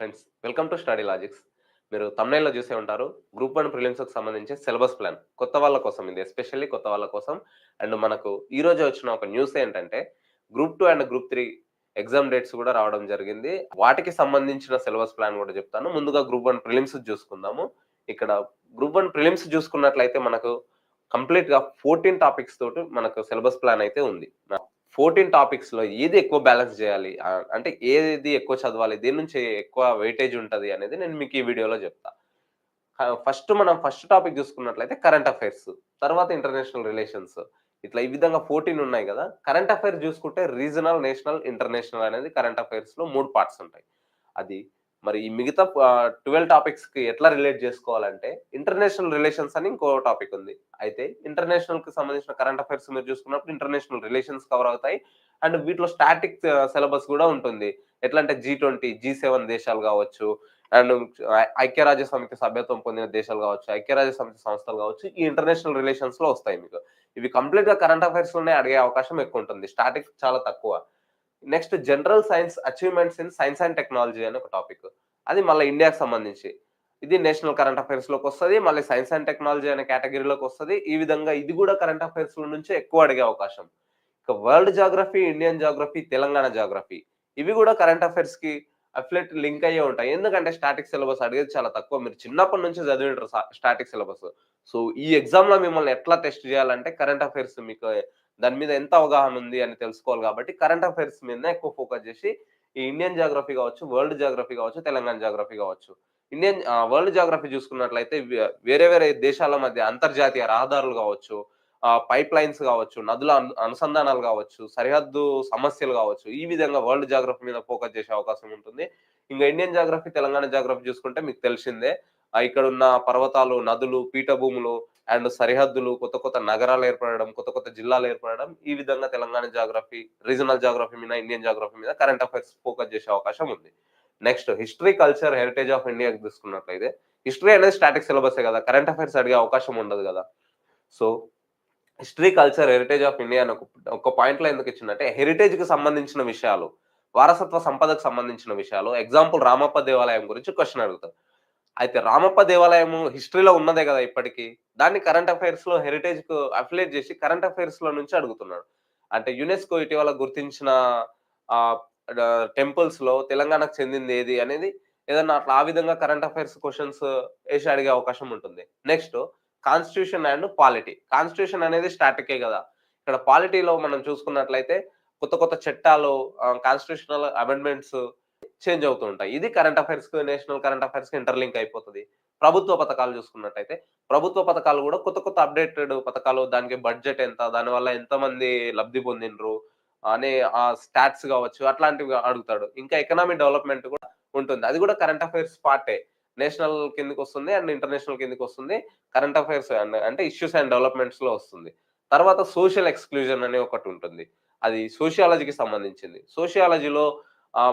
Friends welcome to Study Logics మీరు తమిళలో చూసే ఉంటారు. గ్రూప్ వన్ ప్రిలిమ్స్కి సంబంధించి సిలబస్ ప్లాన్ కొత్త వాళ్ళ కోసం ఇది ఎస్పెషల్లీ కొత్త వాళ్ళ కోసం. అండ్ మనకు ఈ రోజు వచ్చిన ఒక న్యూస్ ఏంటంటే group two and group three exam dates కూడా రావడం జరిగింది. వాటికి సంబంధించిన సిలబస్ ప్లాన్ కూడా చెప్తాను. ముందుగా గ్రూప్ వన్ ప్రిలిమ్స్ చూసుకుందాము. ఇక్కడ గ్రూప్ వన్ ప్రిలిమ్స్ చూసుకున్నట్లయితే మనకు కంప్లీట్గా ఫోర్టీన్ టాపిక్స్ తోటి మనకు సిలబస్ ప్లాన్ అయితే ఉంది. ఫోర్టీన్ టాపిక్స్లో ఏది ఎక్కువ బ్యాలెన్స్ చేయాలి? అంటే ఏది ఎక్కువ చదవాలి? దేని నుంచి ఎక్కువ వెయిటేజ్ ఉంటది అనేది నేను మీకు ఈ వీడియోలో చెప్తా. ఫస్ట్ మనం ఫస్ట్ టాపిక్ చూసుకున్నట్లయితే కరెంట్ అఫైర్స్ తర్వాత ఇంటర్నేషనల్ రిలేషన్స్. ఇట్లా ఈ విధంగా ఫోర్టీన్ ఉన్నాయి కదా కరెంట్ అఫైర్స్ చూసుకుంటే రీజనల్ నేషనల్ ఇంటర్నేషనల్ అనేది కరెంట్ అఫైర్స్లో మూడు పార్ట్స్ ఉంటాయి. అది మరి ఈ మిగతా ట్వెల్వ్ టాపిక్స్కి ఎట్లా రిలేట్ చేసుకోవాలంటే ఇంటర్నేషనల్ రిలేషన్స్ అని ఇంకో టాపిక్ ఉంది. అయితే ఇంటర్నేషనల్కి సంబంధించిన కరెంట్ అఫైర్స్ మీరు చూసుకున్నప్పుడు ఇంటర్నేషనల్ రిలేషన్స్ కవర్ అవుతాయి. అండ్ వీటిలో స్టాటిక్ సిలబస్ కూడా ఉంటుంది. ఎట్లా అంటే జీ ట్వంటీ జీ సెవెన్ దేశాలు కావచ్చు అండ్ ఐక్యరాజ్య సమితి సభ్యత్వం పొందిన దేశాలు కావచ్చు ఐక్యరాజ్య సమితి సంస్థలు కావచ్చు ఈ ఇంటర్నేషనల్ రిలేషన్స్లో వస్తాయి మీకు. ఇవి కంప్లీట్గా కరెంట్ అఫైర్స్లోనే అడిగే అవకాశం ఎక్కువ ఉంటుంది. స్టాటిక్ చాలా తక్కువ. Next general science achievements in science and technology అని ఒక టాపిక్. అది మళ్ళీ ఇండియాకి సంబంధించి. ఇది నేషనల్ కరెంట్ అఫైర్స్లోకి వస్తుంది మళ్ళీ సైన్స్ అండ్ టెక్నాలజీ అనే కేటగిరీలోకి వస్తుంది. ఈ విధంగా ఇది కూడా కరెంట్ అఫైర్స్ నుంచి ఎక్కువ అడిగే అవకాశం. ఇక world geography Indian geography Telangana geography ఇవి కూడా కరెంట్ అఫైర్స్కి అఫ్లెట్ లింక్ అయ్యే ఉంటాయి. ఎందుకంటే స్టాటిక్ సిలబస్ అడిగేది చాలా తక్కువ. మీరు చిన్నప్పటి నుంచి చదివింటారు స్టాటిక్ సిలబస్. సో ఈ ఎగ్జామ్లో మిమ్మల్ని ఎట్లా టెస్ట్ చేయాలంటే కరెంట్ అఫైర్స్ మీకు దాని మీద ఎంత అవగాహన ఉంది అని తెలుసుకోవాలి కాబట్టి కరెంట్ అఫైర్స్ మీద ఎక్కువ ఫోకస్ చేసి ఈ ఇండియన్ జాగ్రఫీ కావచ్చు వరల్డ్ జాగ్రఫీ కావచ్చు తెలంగాణ జాగ్రఫీ కావచ్చు. ఇండియన్ వరల్డ్ జాగ్రఫీ చూసుకున్నట్లయితే వేరే వేరే దేశాల మధ్య అంతర్జాతీయ రహదారులు కావచ్చు పైప్ లైన్స్ కావచ్చు నదుల అనుసంధానాలు కావచ్చు సరిహద్దు సమస్యలు కావచ్చు ఈ విధంగా వరల్డ్ జాగ్రఫీ మీద ఫోకస్ చేసే అవకాశం ఉంటుంది. ఇంకా ఇండియన్ జాగ్రఫీ తెలంగాణ జాగ్రఫీ చూసుకుంటే మీకు తెలిసిందే ఇక్కడ ఉన్న పర్వతాలు నదులు పీఠభూములు అండ్ సరిహద్దులు కొత్త కొత్త నగరాలు ఏర్పడడం కొత్త కొత్త జిల్లాలు ఏర్పడడం ఈ విధంగా తెలంగాణ జాగ్రఫీ రీజనల్ జాగ్రఫీ మీద ఇండియన్ జాగ్రఫీ మీద కరెంట్ అఫైర్స్ ఫోకస్ చేసే అవకాశం ఉంది. Next history culture heritage of India తీసుకున్నట్లయితే హిస్టరీ అనేది స్టాటిక్ సిలబసే కదా కరెంట్ అఫైర్స్ అడిగే అవకాశం ఉండదు కదా. So history culture heritage of India అని ఒక పాయింట్లో పాయింట్లో ఎందుకు ఇచ్చిందంటే హెరిటేజ్కి సంబంధించిన విషయాలు వారసత్వ సంపదకు సంబంధించిన విషయాలు ఎగ్జాంపుల్ రామప్ప దేవాలయం గురించి క్వశ్చన్ అడుగుతారు. అయితే రామప్ప దేవాలయం హిస్టరీలో ఉన్నదే కదా ఇప్పటికీ? దాన్ని కరెంట్ అఫైర్స్లో హెరిటేజ్కు అఫిలేట్ చేసి కరెంట్ అఫైర్స్లో నుంచి అడుగుతున్నాడు అంటే యునెస్కో ఇటీవల గుర్తించిన ఆ టెంపుల్స్లో తెలంగాణకు చెందింది ఏది అనేది ఏదన్నా అట్లా ఆ విధంగా కరెంట్ అఫైర్స్ క్వశ్చన్స్ వేసి అడిగే అవకాశం ఉంటుంది. Next constitution and polity constitution అనేది స్టాటికే కదా. ఇక్కడ పాలిటీలో మనం చూసుకున్నట్లయితే కొత్త కొత్త చట్టాలు కాన్స్టిట్యూషనల్ అమెండ్మెంట్స్ చేంజ్ అవుతూ ఉంటాయి. ఇది కరెంట్ అఫైర్స్కి నేషనల్ కరెంట్ అఫైర్స్కి ఇంటర్లింక్ అయిపోతుంది. ప్రభుత్వ పథకాలు చూసుకున్నట్టయితే ప్రభుత్వ పథకాలు కూడా కొత్త కొత్త అప్డేటెడ్ పథకాలు దానికి బడ్జెట్ ఎంత దానివల్ల ఎంత మంది లబ్ధి పొందినరు అనే ఆ స్టాట్స్ కావచ్చు అట్లాంటివి అడుగుతాడు. ఇంకా ఎకనామిక్ డెవలప్మెంట్ కూడా ఉంటుంది. అది కూడా కరెంట్ అఫైర్స్ పార్టే నేషనల్ కిందకి వస్తుంది అండ్ ఇంటర్నేషనల్ కిందకి వస్తుంది కరెంట్ అఫైర్స్ అంటే ఇష్యూస్ అండ్ డెవలప్మెంట్స్లో వస్తుంది. తర్వాత సోషల్ ఎక్స్క్లూజన్ అనే ఒకటి ఉంటుంది. అది సోషియాలజీకి సంబంధించింది. సోషియాలజీలో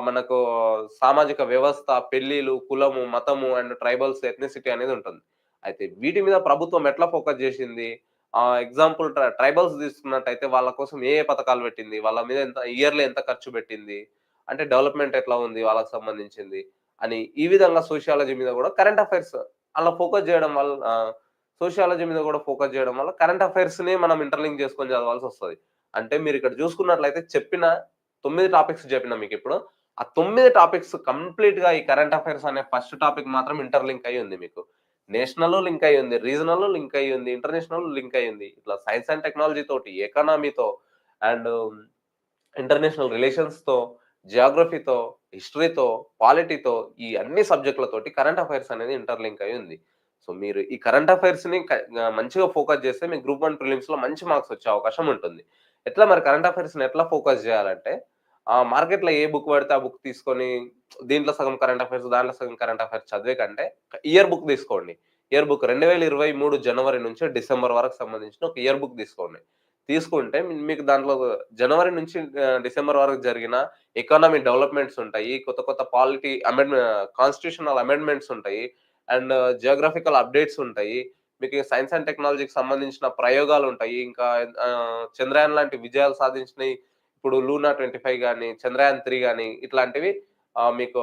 మనకు సామాజిక వ్యవస్థ పెళ్ళిలు కులము మతము అండ్ ట్రైబల్స్ ఎథ్నిసిటీ అనేది ఉంటుంది. అయితే వీటి మీద ప్రభుత్వం ఎట్లా ఫోకస్ చేసింది? ఆ ఎగ్జాంపుల్ ట్రైబల్స్ తీసుకున్నట్టయితే వాళ్ళ కోసం ఏ ఏ పథకాలు పెట్టింది? వాళ్ళ మీద ఎంత ఇయర్లీ ఎంత ఖర్చు పెట్టింది? అంటే డెవలప్మెంట్ ఎట్లా ఉంది? వాళ్ళకి సంబంధించింది. అని ఈ విధంగా సోషియాలజీ మీద కూడా కరెంట్ అఫైర్స్ అలా ఫోకస్ చేయడం వల్ల సోషియాలజీ మీద కూడా ఫోకస్ చేయడం వల్ల కరెంట్ అఫైర్స్నే మనం ఇంటర్లింక్ చేసుకొని చదవాల్సి వస్తుంది. అంటే మీరు ఇక్కడ చూసుకున్నట్లయితే చెప్పిన తొమ్మిది టాపిక్స్ చెప్పిన మీకు ఇప్పుడు. ఆ తొమ్మిది టాపిక్స్ కంప్లీట్గా ఈ కరెంట్ అఫైర్స్ అనే ఫస్ట్ టాపిక్ మాత్రం ఇంటర్లింక్ అయ్యి ఉంది మీకు. నేషనల్ లింక్ అయ్యి ఉంది రీజనల్ లింక్ అయ్యి ఉంది ఇంటర్నేషనల్ లింక్ అయ్యి ఉంది. ఇట్లా సైన్స్ అండ్ టెక్నాలజీ తోటి ఎకనామీతో అండ్ ఇంటర్నేషనల్ రిలేషన్స్తో జియోగ్రఫీతో హిస్టరీతో పాలిటీతో ఈ అన్ని సబ్జెక్టులతోటి కరెంట్ అఫైర్స్ అనేది ఇంటర్లింక్ అయి ఉంది. సో మీరు ఈ కరెంట్ అఫైర్స్ని మంచిగా ఫోకస్ చేస్తే మీ గ్రూప్ వన్ ప్రిలిమ్స్లో మంచి మార్క్స్ వచ్చే అవకాశం ఉంటుంది. ఎట్లా మరి కరెంట్ అఫైర్స్ని ఎట్లా ఫోకస్ చేయాలంటే ఆ మార్కెట్లో ఏ బుక్ పడితే ఆ బుక్ తీసుకొని దీంట్లో సగం కరెంట్ అఫైర్స్ దాంట్లో సగం కరెంట్ అఫైర్స్ చదివే కంటే ఇయర్ బుక్ తీసుకోండి. ఇయర్ బుక్ రెండు వేల ఇరవై మూడు జనవరి నుంచి డిసెంబర్ వరకు సంబంధించిన ఒక ఇయర్ బుక్ తీసుకోండి. తీసుకుంటే మీకు దాంట్లో జనవరి నుంచి డిసెంబర్ వరకు జరిగిన ఎకానమీ డెవలప్మెంట్స్ ఉంటాయి కొత్త కొత్త పాలిటీ అమెండ్ కాన్స్టిట్యూషనల్ అమెండ్మెంట్స్ ఉంటాయి అండ్ జియోగ్రఫికల్ అప్డేట్స్ ఉంటాయి మీకు సైన్స్ అండ్ టెక్నాలజీకి సంబంధించిన ప్రయోగాలు ఉంటాయి ఇంకా చంద్రయాన్ లాంటి విజయాలు సాధించినవి ఇప్పుడు లూనా ట్వంటీ ఫైవ్ కానీ చంద్రయాన్ త్రీ కానీ ఇట్లాంటివి మీకు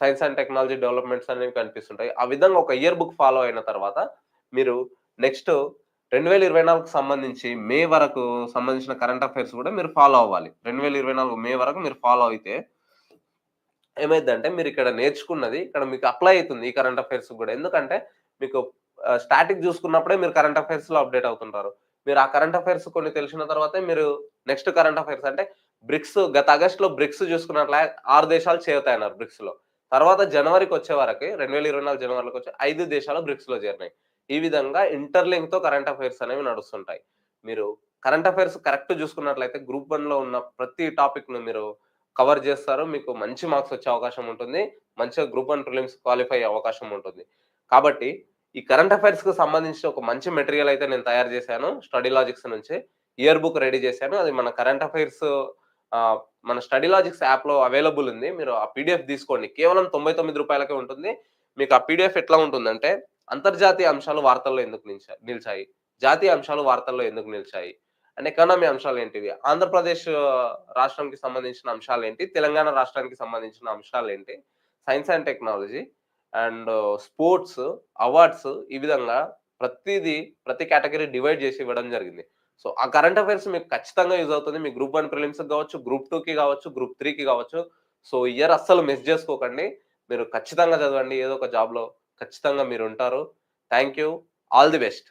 సైన్స్ అండ్ టెక్నాలజీ డెవలప్మెంట్స్ అనేవి కనిపిస్తుంటాయి. ఆ విధంగా ఒక ఇయర్ బుక్ ఫాలో అయిన తర్వాత మీరు నెక్స్ట్ రెండు వేల ఇరవై నాలుగుకు సంబంధించి మే వరకు సంబంధించిన కరెంట్ అఫైర్స్ కూడా మీరు ఫాలో అవ్వాలి. రెండు వేల ఇరవై నాలుగు మే వరకు మీరు ఫాలో అయితే ఏమైందంటే మీరు ఇక్కడ నేర్చుకున్నది ఇక్కడ మీకు అప్లై అవుతుంది ఈ కరెంట్ అఫైర్స్ కూడా. ఎందుకంటే మీకు స్టాటిక్ చూసుకున్నప్పుడే మీరు కరెంట్ అఫైర్స్లో అప్డేట్ అవుతుంటారు. మీరు ఆ కరెంట్ అఫైర్స్ కొన్ని తెలిసిన తర్వాత మీరు నెక్స్ట్ కరెంట్ అఫైర్స్ అంటే బ్రిక్స్ గత ఆగస్ట్లో బ్రిక్స్ చూసుకున్నట్లే ఆరు దేశాలు చేరుతాయన్నారు బ్రిక్స్లో. తర్వాత జనవరికి వచ్చే వరకు రెండు వేల ఇరవై నాలుగు జనవరికి వచ్చి ఐదు దేశాలు బ్రిక్స్లో చేరినాయి. ఈ విధంగా ఇంటర్లింక్తో కరెంట్ అఫైర్స్ అనేవి నడుస్తుంటాయి. మీరు కరెంట్ అఫైర్స్ కరెక్ట్ చూసుకున్నట్లయితే గ్రూప్ వన్లో ఉన్న ప్రతి టాపిక్ను మీరు కవర్ చేస్తారు. మీకు మంచి మార్క్స్ వచ్చే అవకాశం ఉంటుంది. మంచిగా గ్రూప్ వన్ ప్రిలిమ్స్ క్వాలిఫై అయ్యే అవకాశం ఉంటుంది. కాబట్టి ఈ కరెంట్ అఫైర్స్కి సంబంధించిన ఒక మంచి మెటీరియల్ అయితే నేను తయారు చేశాను. స్టడీ లాజిక్స్ నుంచి ఇయర్ బుక్ రెడీ చేశాను. అది మన కరెంట్ అఫైర్స్ మన స్టడీ లాజిక్స్ యాప్లో అవైలబుల్ ఉంది. మీరు ఆ పీడిఎఫ్ తీసుకోండి. కేవలం తొంభై తొమ్మిది రూపాయలకే ఉంటుంది. మీకు ఆ పీడిఎఫ్ ఎట్లా ఉంటుందంటే అంతర్జాతీయ అంశాలు వార్తల్లో ఎందుకు నిలిచా నిలిచాయి. జాతీయ అంశాలు వార్తల్లో ఎందుకు నిలిచాయి? అండ్ ఎకానమీ అంశాలు ఏంటివి? ఆంధ్రప్రదేశ్ రాష్ట్రానికి సంబంధించిన అంశాలు ఏంటి? తెలంగాణ రాష్ట్రానికి సంబంధించిన అంశాలు ఏంటి? Science and technology and sports awards ఈ విధంగా ప్రతిదీ ప్రతి కేటగిరీ డివైడ్ చేసి ఇవ్వడం జరిగింది. సో ఆ కరెంట్ అఫైర్స్ మీకు ఖచ్చితంగా యూజ్ అవుతుంది. మీ గ్రూప్ వన్ ప్రిలిమ్స్ కావచ్చు గ్రూప్ టూకి కావచ్చు గ్రూప్ త్రీకి కావచ్చు. సో ఇయర్ అస్సలు మిస్ చేసుకోకండి. మీరు ఖచ్చితంగా చదవండి. ఏదో ఒక జాబ్లో ఖచ్చితంగా మీరు ఉంటారు thank you all the best.